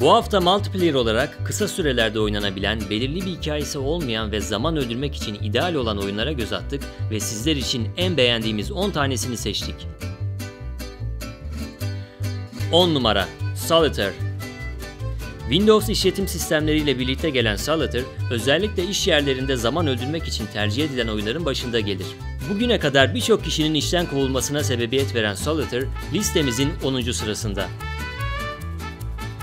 Bu hafta multiplayer olarak kısa sürelerde oynanabilen, belirli bir hikayesi olmayan ve zaman öldürmek için ideal olan oyunlara göz attık ve sizler için en beğendiğimiz 10 tanesini seçtik. 10 numara Solitaire Windows işletim sistemleriyle birlikte gelen Solitaire, özellikle iş yerlerinde zaman öldürmek için tercih edilen oyunların başında gelir. Bugüne kadar birçok kişinin işten kovulmasına sebebiyet veren Solitaire, listemizin 10. sırasında.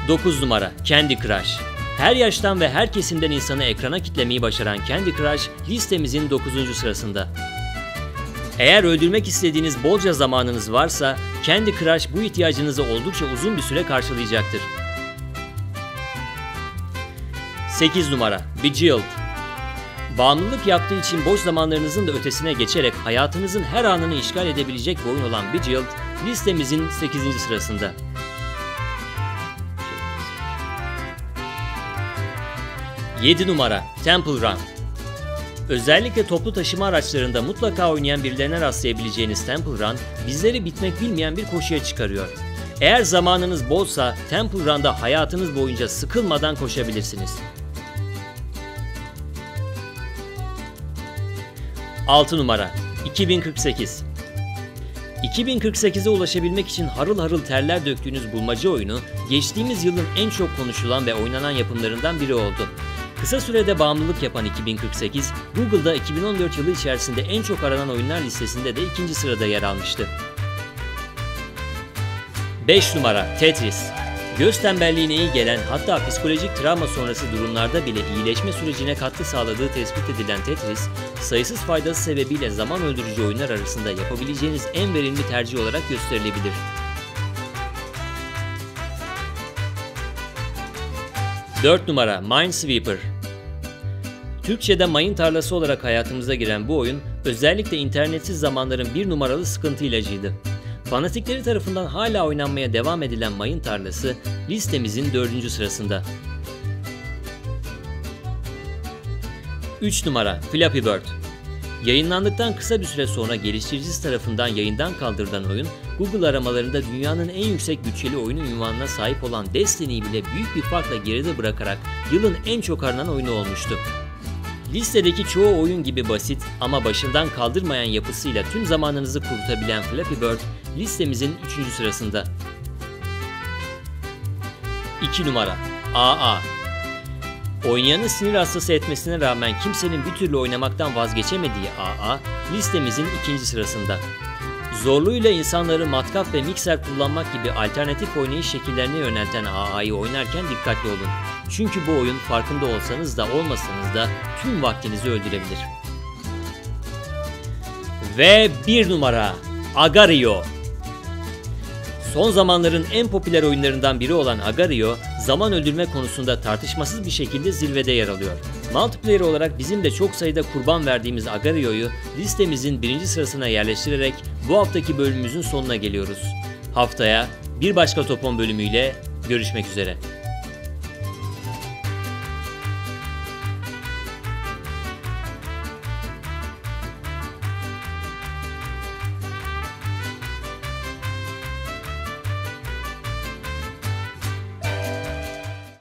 9 numara Candy Crush her yaştan ve her kesimden insanı ekrana kitlemeyi başaran Candy Crush listemizin 9. sırasında. Eğer öldürmek istediğiniz bolca zamanınız varsa Candy Crush bu ihtiyacınızı oldukça uzun bir süre karşılayacaktır. 8 numara Bejeweled Bağımlılık yaptığı için boş zamanlarınızın da ötesine geçerek hayatınızın her anını işgal edebilecek bir oyun olan Bejeweled listemizin 8. sırasında. 7 numara Temple Run Özellikle toplu taşıma araçlarında mutlaka oynayan birilerine rastlayabileceğiniz Temple Run, bizleri bitmek bilmeyen bir koşuya çıkarıyor. Eğer zamanınız bolsa Temple Run'da hayatınız boyunca sıkılmadan koşabilirsiniz. 6 numara 2048 2048'e ulaşabilmek için harıl harıl terler döktüğünüz bulmaca oyunu, geçtiğimiz yılın en çok konuşulan ve oynanan yapımlarından biri oldu. Kısa sürede bağımlılık yapan 2048, Google'da 2014 yılı içerisinde en çok aranan oyunlar listesinde de ikinci sırada yer almıştı. 5 numara Tetris Göz tembelliğine iyi gelen hatta psikolojik travma sonrası durumlarda bile iyileşme sürecine katkı sağladığı tespit edilen Tetris, sayısız faydası sebebiyle zaman öldürücü oyunlar arasında yapabileceğiniz en verimli tercih olarak gösterilebilir. 4 numara Minesweeper Türkçe'de mayın tarlası olarak hayatımıza giren bu oyun özellikle internetsiz zamanların bir numaralı sıkıntı ilacıydı. Fanatikleri tarafından hala oynanmaya devam edilen mayın tarlası listemizin 4. sırasında. 3 numara Flappy Bird Yayınlandıktan kısa bir süre sonra geliştiricisi tarafından yayından kaldırılan oyun, Google aramalarında dünyanın en yüksek bütçeli oyunu ünvanına sahip olan Destiny'yi bile büyük bir farkla geride bırakarak yılın en çok aranan oyunu olmuştu. Listedeki çoğu oyun gibi basit ama başından kaldırmayan yapısıyla tüm zamanınızı kurutabilen Flappy Bird listemizin 3. sırasında. 2 numara AA Oynayanı sinir hastası etmesine rağmen kimsenin bir türlü oynamaktan vazgeçemediği AA listemizin ikinci sırasında. Zorluğuyla insanları matkap ve mikser kullanmak gibi alternatif oynayış şekillerine yönelten AA'yı oynarken dikkatli olun. Çünkü bu oyun farkında olsanız da olmasanız da tüm vaktinizi öldürebilir. Ve bir numara Agario Son zamanların en popüler oyunlarından biri olan Agario, zaman öldürme konusunda tartışmasız bir şekilde zirvede yer alıyor. Multiplayer olarak bizim de çok sayıda kurban verdiğimiz Agario'yu listemizin birinci sırasına yerleştirerek bu haftaki bölümümüzün sonuna geliyoruz. Haftaya bir başka Topon bölümüyle görüşmek üzere.